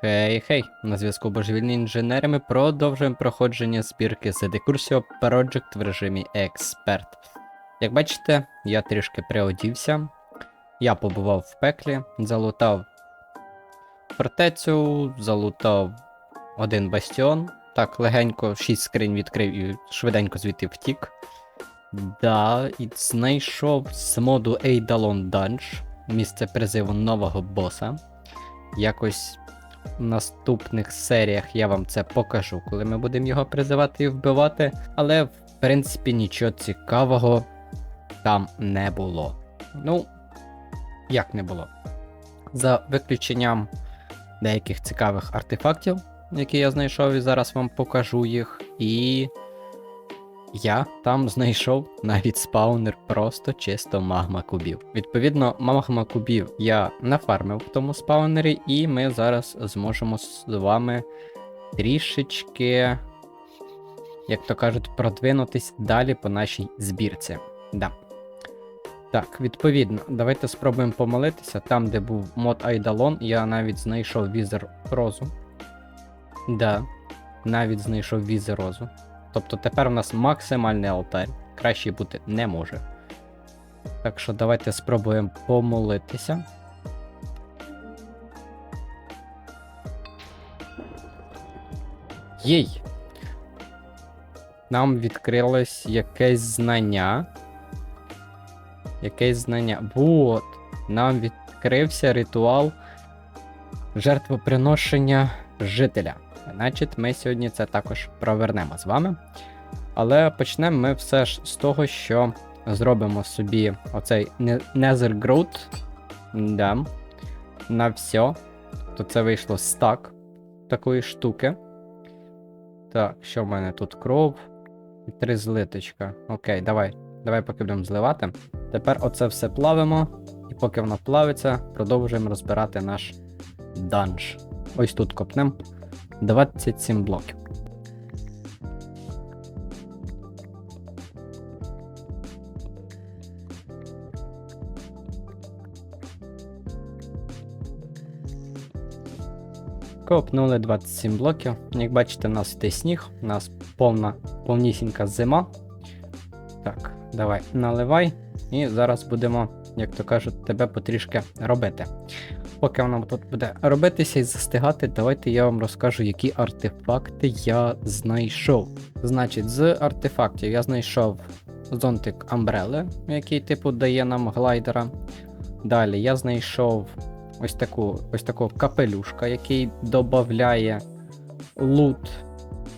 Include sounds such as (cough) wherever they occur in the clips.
Хей, хей, на зв'язку божевільні інженери ми продовжуємо проходження збірки з Decursio Project в режимі Експерт. Як бачите, я трішки приодівся. Я побував в пеклі, залутав фортецю, залутав один бастіон. Так, легенько 6 скринь відкрив і швиденько звідти втік. Да, і знайшов з моду Eidolon Dungeon, місце призиву нового боса. Якось в наступних серіях я вам це покажу, коли ми будемо його призивати і вбивати. Але, в принципі, нічого цікавого там не було. Ну, як не було? За виключенням деяких цікавих артефактів, які я знайшов, і зараз вам покажу їх. І я там знайшов навіть спаунер просто чисто магма кубів. Відповідно, магма кубів я нафармив в тому спаунері, і ми зараз зможемо з вами трішечки, як то кажуть, продвинутись далі по нашій збірці. Да. Так, відповідно, давайте спробуємо помолитися. Там, де був мод Айдалон, я навіть знайшов візер розу. Да, навіть знайшов візер розу. Тобто тепер у нас максимальний алтарь. Краще бути не може. Так що давайте спробуємо помолитися. Єй! Нам відкрилось якесь знання. Якесь знання. Вот! Нам відкрився ритуал жертвоприношення жителя. Значить, ми сьогодні це також провернемо з вами. Але почнемо ми все ж з того, що зробимо собі оцей Nether Growth. Да. На все. То це вийшло стак такої штуки. Так, що в мене тут кров? Три злиточка. Окей, давай. Давай поки будемо зливати. Тепер оце все плавимо. І поки воно плавиться, продовжуємо розбирати наш данж. Ось тут копнем. 27 блоків. Копнули 27 блоків. Як бачите, у нас йде сніг, у нас повна, повнісінька зима. Так, давай, наливай. І зараз будемо, як то кажуть, тебе потрішки робити. Поки воно тут буде робитися і застигати, давайте я вам розкажу, які артефакти я знайшов. Значить, з артефактів я знайшов зонтик Амбрели, який типу дає нам глайдера. Далі я знайшов ось таку ось таку капелюшка, який додає лут,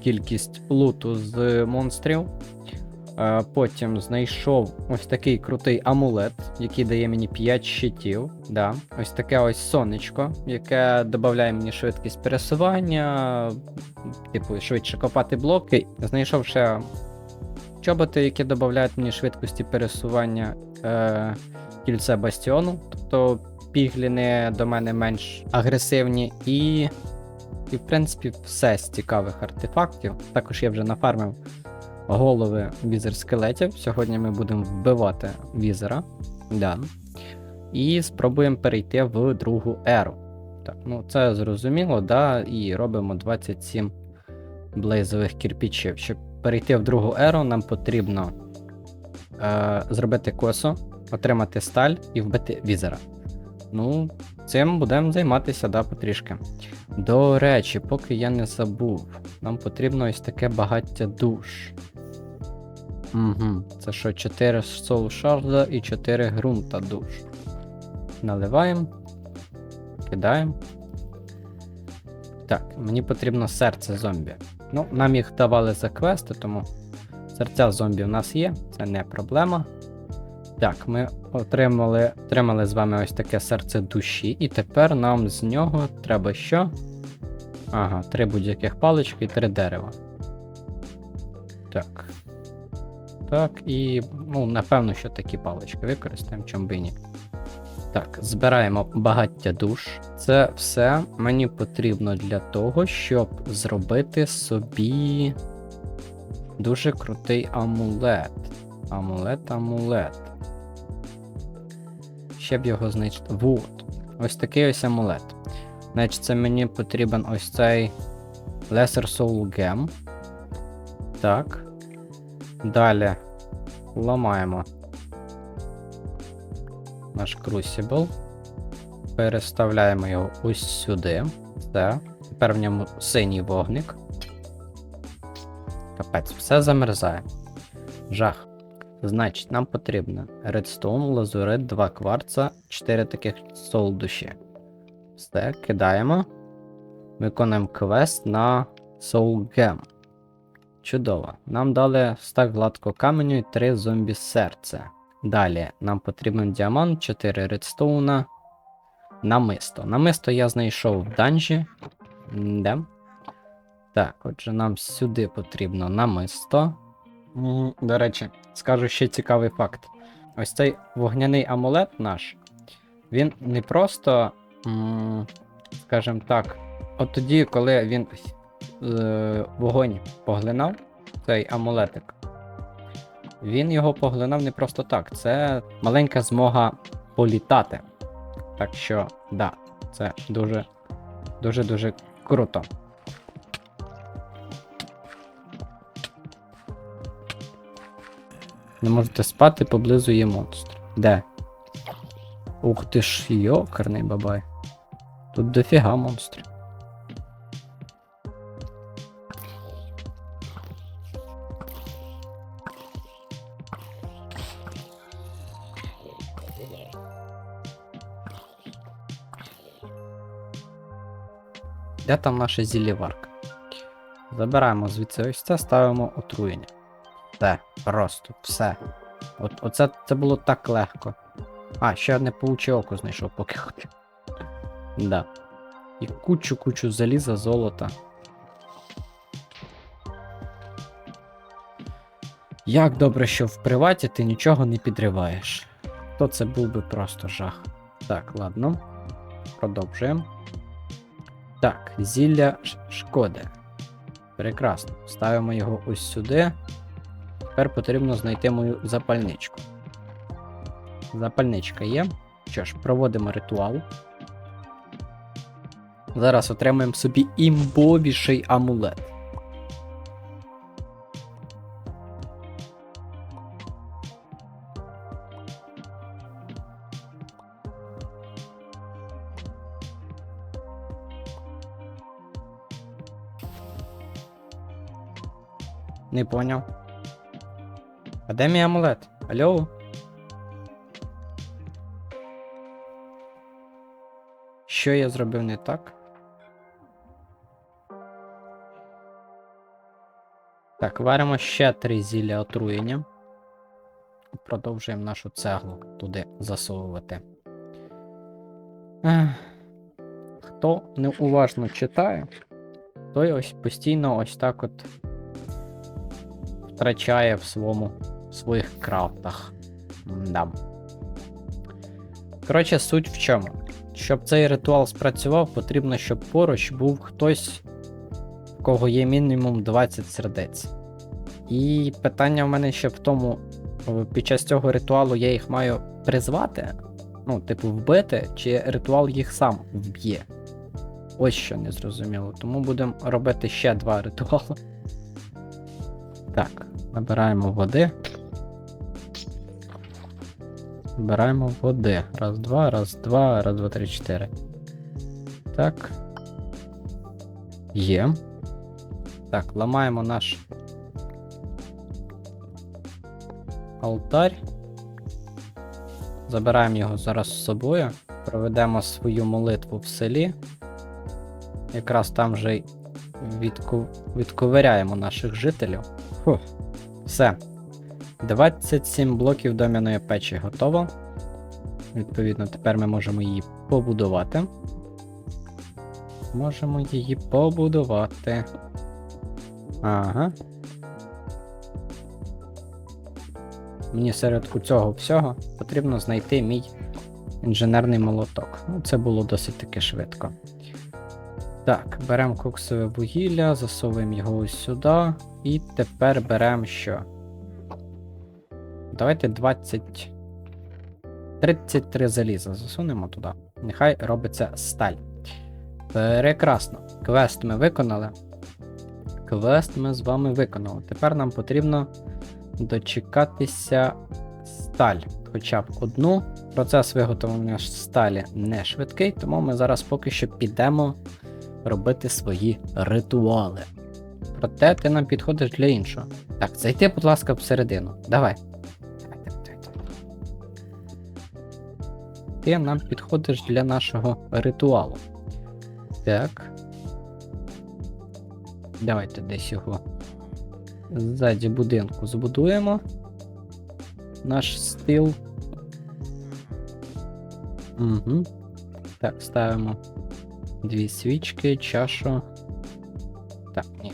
кількість луту з монстрів. Потім знайшов ось такий крутий амулет, який дає мені 5 щитів. Да. Ось таке ось сонечко, яке додає мені швидкість пересування, типу, швидше копати блоки. Знайшов ще чоботи, які додають мені швидкості пересування е, кільце бастіону. Тобто пігліни до мене менш агресивні і. І, в принципі, все з цікавих артефактів. Також я вже нафармив голови візер скелетів. Сьогодні ми будемо вбивати візера. Да. І спробуємо перейти в другу еру. Так, ну це зрозуміло, да, і робимо 27 блейзових кірпічів. Щоб перейти в другу еру, нам потрібно е, зробити косу, отримати сталь і вбити візера. Ну, цим будемо займатися, да, потрішки. До речі, поки я не забув, нам потрібно ось таке багаття душ. Угу. Це що, 4 соул шарда і 4 грунта душ. Наливаємо. Кидаємо. Так, мені потрібно серце зомбі. Ну, нам їх давали за квести, тому серця зомбі в нас є, це не проблема. Так, ми отримали, отримали з вами ось таке серце душі, і тепер нам з нього треба що? Ага, три будь-яких палички і три дерева. Так. Так, і, ну, напевно, що такі палички використаємо, чом би ні. Так, збираємо багаття душ. Це все мені потрібно для того, щоб зробити собі дуже крутий амулет. Амулет, амулет. Ще б його знайти. Вот. Ось такий ось амулет. Значить, це мені потрібен ось цей Lesser Soul Gem. Так. Далі ламаємо наш Crucible. Переставляємо його ось сюди. Все. Тепер в ньому синій вогник. Капець, все замерзає. Жах. Значить, нам потрібно редстоун, лазурит, 2 кварца, 4 таких сол душі. Все, кидаємо. Виконуємо квест на Soul Gem. Чудово. Нам дали стак гладкого каменю і 3 зомбі серця. Далі нам потрібен діамант, 4 редстоуна. Намисто. Намисто я знайшов в данжі. Де? Так, отже, нам сюди потрібно намисто. До речі, скажу ще цікавий факт. Ось цей вогняний амулет наш, він не просто, скажімо так, от тоді, коли він е, вогонь поглинав, цей амулетик, він його поглинав не просто так. Це маленька змога політати. Так що, да, це дуже, дуже, дуже круто. Не можете спати поблизу є монстр. Де? Ух ти ж, йокарний бабай. Тут дофіга монстрів. Де там наша зіллєварка? Забираємо звідси ось це, ставимо отруєння. Все, просто, все. От, оце це було так легко. А, ще одне пауче око знайшов, поки ходив. Да. І кучу-кучу заліза, золота. Як добре, що в приваті ти нічого не підриваєш. То це був би просто жах. Так, ладно. Продовжуємо. Так, зілля шкоди. Прекрасно. Ставимо його ось сюди. Тепер потрібно знайти мою запальничку. Запальничка є. Що ж, проводимо ритуал. Зараз отримаємо собі імбовіший амулет. Не поняв. А де мій амулет? Алло? Що я зробив не так? Так, варимо ще три зілля отруєння. Продовжуємо нашу цеглу туди засовувати. Хто неуважно читає, той ось постійно ось так от втрачає в своєму своїх крафтах. Да. Коротше, суть в чому. Щоб цей ритуал спрацював, потрібно, щоб поруч був хтось, в кого є мінімум 20 сердець. І питання в мене ще в тому, під час цього ритуалу я їх маю призвати, ну, типу, вбити, чи ритуал їх сам вб'є. Ось що не зрозуміло. Тому будемо робити ще два ритуали. Так, набираємо води. Набираємо води. Раз, два, раз, два, раз, два, три, чотири. Так. Є. Так, ламаємо наш алтарь. Забираємо його зараз з собою. Проведемо свою молитву в селі. Якраз там же й відку... відковиряємо наших жителів. Фух. Все. 27 блоків дом'яної печі готово. Відповідно, тепер ми можемо її побудувати. Можемо її побудувати. Ага. Мені серед цього всього потрібно знайти мій інженерний молоток. Ну, це було досить таки швидко. Так, беремо коксове вугілля, засовуємо його ось сюди. І тепер беремо що? Давайте 20. 33 заліза засунемо туди. Нехай робиться сталь. Прекрасно. Квест ми виконали. Квест ми з вами виконали. Тепер нам потрібно дочекатися сталь. Хоча б одну. Процес виготовлення сталі не швидкий, тому ми зараз поки що підемо робити свої ритуали. Проте ти нам підходиш для іншого. Так, зайди, будь ласка, всередину. Давай. Ти нам підходиш для нашого ритуалу. Так. Давайте десь його ззаді будинку збудуємо. Наш стил. Угу. Так, ставимо дві свічки, чашу. Так, ні.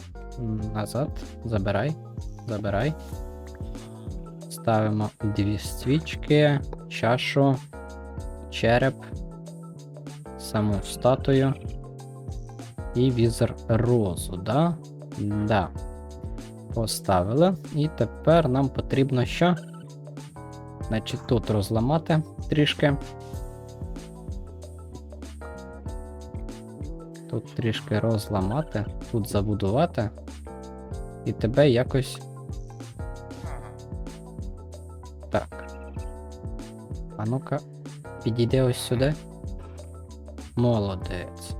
Назад. Забирай. Забирай. Ставимо дві свічки, чашу, череп, саму статую і візер розу, да? Да. Поставили. І тепер нам потрібно що? Значить, тут розламати трішки. Тут трішки розламати, тут забудувати. І тебе якось. Так. А ну-ка, підійди ось сюди. Молодець.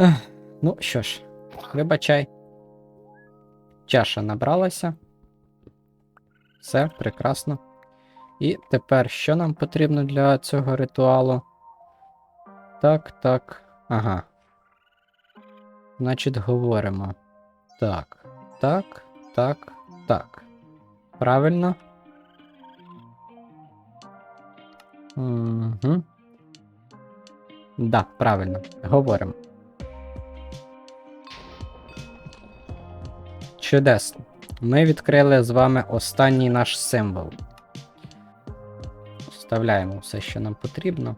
Ех, Ну що ж, вибачай. Чаша набралася. Все, прекрасно. І тепер що нам потрібно для цього ритуалу? Так, так. Ага. Значить, говоримо. Так, так, так, так. Правильно? Угу. Да, правильно. Говоримо. Чудесно. Ми відкрили з вами останній наш символ. Вставляємо все, що нам потрібно.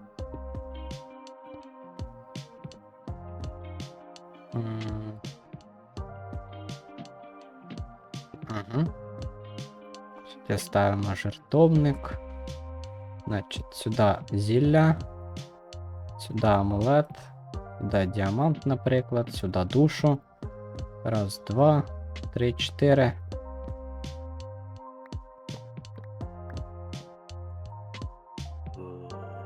Ставимо жертовник. Значить, сюди зілля, сюди амулет, сюди діамант, наприклад, сюди душу. Раз, два, три, чотири.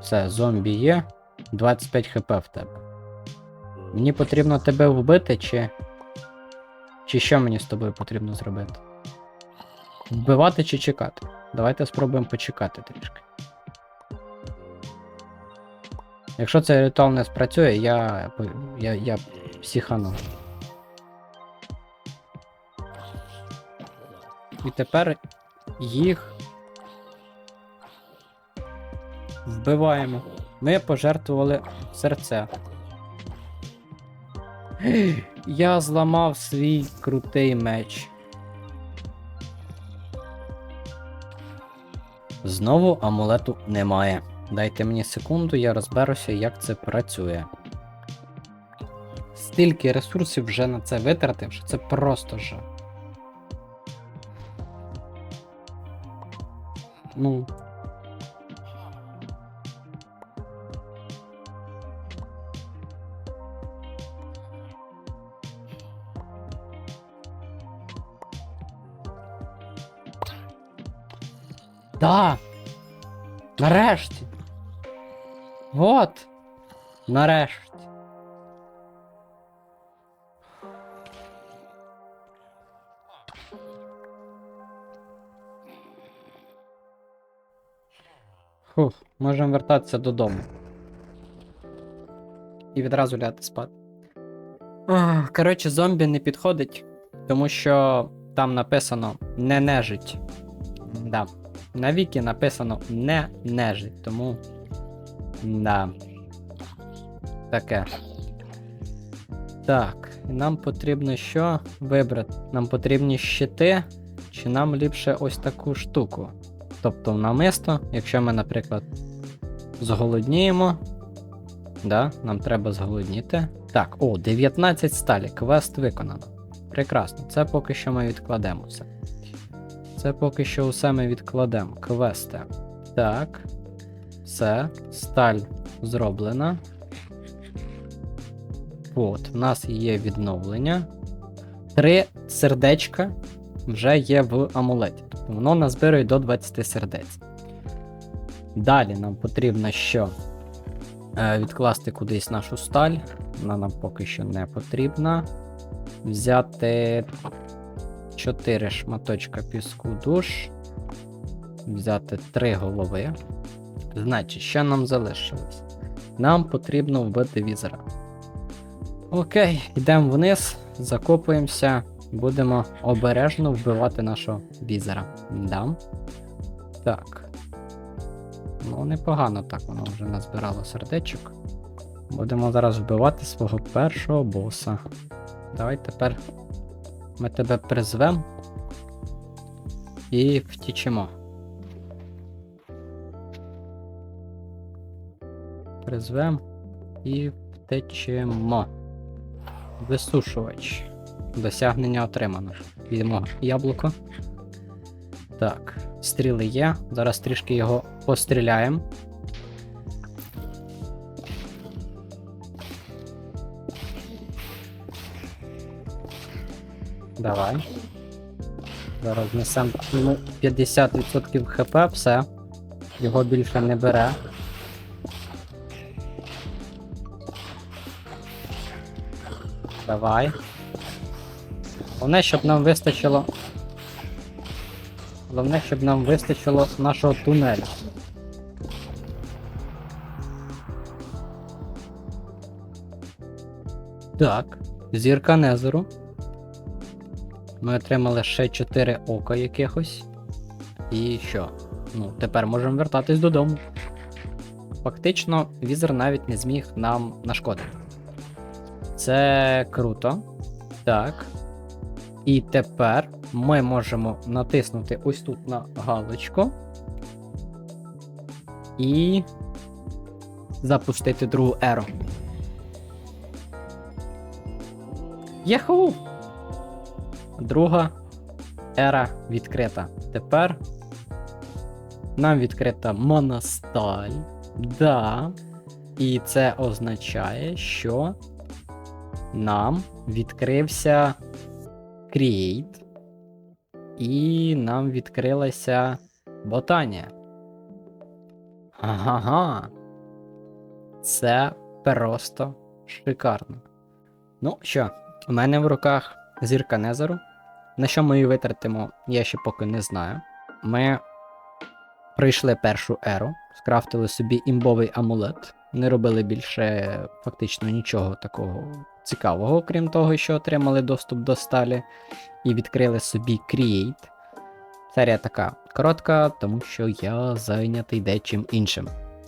Все, зомбі є. 25 хп в тебе. Мені потрібно тебе вбити, чи. Чи що мені з тобою потрібно зробити? Вбивати чи чекати? Давайте спробуємо почекати трішки. Якщо цей ритуал не спрацює, я. я, я психану. І тепер їх вбиваємо. Ми пожертвували серце. (gasps) Я зламав свій крутий меч. Знову амулету немає. Дайте мені секунду, я розберуся, як це працює. Стільки ресурсів вже на це витратив, що це просто жах. Ну. Да. Нарешті. Вот. Нарешті. Фух, можемо вертатися додому. І відразу ляти спати. Коротше, зомбі не підходить, тому що там написано не нежить. Да. На віки написано не нежить, тому. Да. Таке. Так, нам потрібно що вибрати? Нам потрібні щити, чи нам ліпше ось таку штуку. Тобто намисто, якщо ми, наприклад, зголодніємо. Да, нам треба зголодніти. Так, о, 19 сталі, квест виконано. Прекрасно, це поки що ми відкладемо все. Це поки що усе ми відкладемо. Квести. Так. Все. Сталь зроблена. От, в нас є відновлення. Три сердечка вже є в амулеті. Тобто воно назбирує до 20 сердець. Далі нам потрібно що? Е, відкласти кудись нашу сталь. Вона нам поки що не потрібна. Взяти 4 шматочка піску душ. Взяти 3 голови. Значить, що нам залишилось? Нам потрібно вбити візера. Окей, йдемо вниз, закопуємося, будемо обережно вбивати нашого візера. Да. Так. Ну, непогано так воно вже назбирало сердечок. Будемо зараз вбивати свого першого боса. Давай тепер ми тебе призвемо і втічемо. Призвемо і втечемо. Висушувач. Досягнення отримано. Візьмемо яблуко. Так, стріли є. Зараз трішки його постріляємо. Давай. Зараз несемо йому 50% хп, все. Його більше не бере. Давай. Головне, щоб нам вистачило. Головне, щоб нам вистачило нашого тунелю. Так, зірка Незеру. Ми отримали ще 4 ока якихось. І що? Ну, тепер можемо вертатись додому. Фактично, візер навіть не зміг нам нашкодити. Це круто. Так. І тепер ми можемо натиснути ось тут на галочку. І запустити другу еру. Єху! Друга ера відкрита. Тепер нам відкрита моносталь. Да. І це означає, що нам відкрився Create. І нам відкрилася ботанія. Ага. Це просто шикарно. Ну що, у мене в руках зірка Незеру. На що ми її витратимо, я ще поки не знаю. Ми пройшли першу еру, скрафтили собі імбовий амулет. Не робили більше фактично нічого такого цікавого, крім того, що отримали доступ до сталі і відкрили собі Create. Серія така коротка, тому що я зайнятий дечим іншим.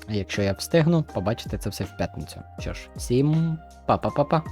А якщо я встигну, побачите це все в п'ятницю. Що ж, всім па-па-па-па.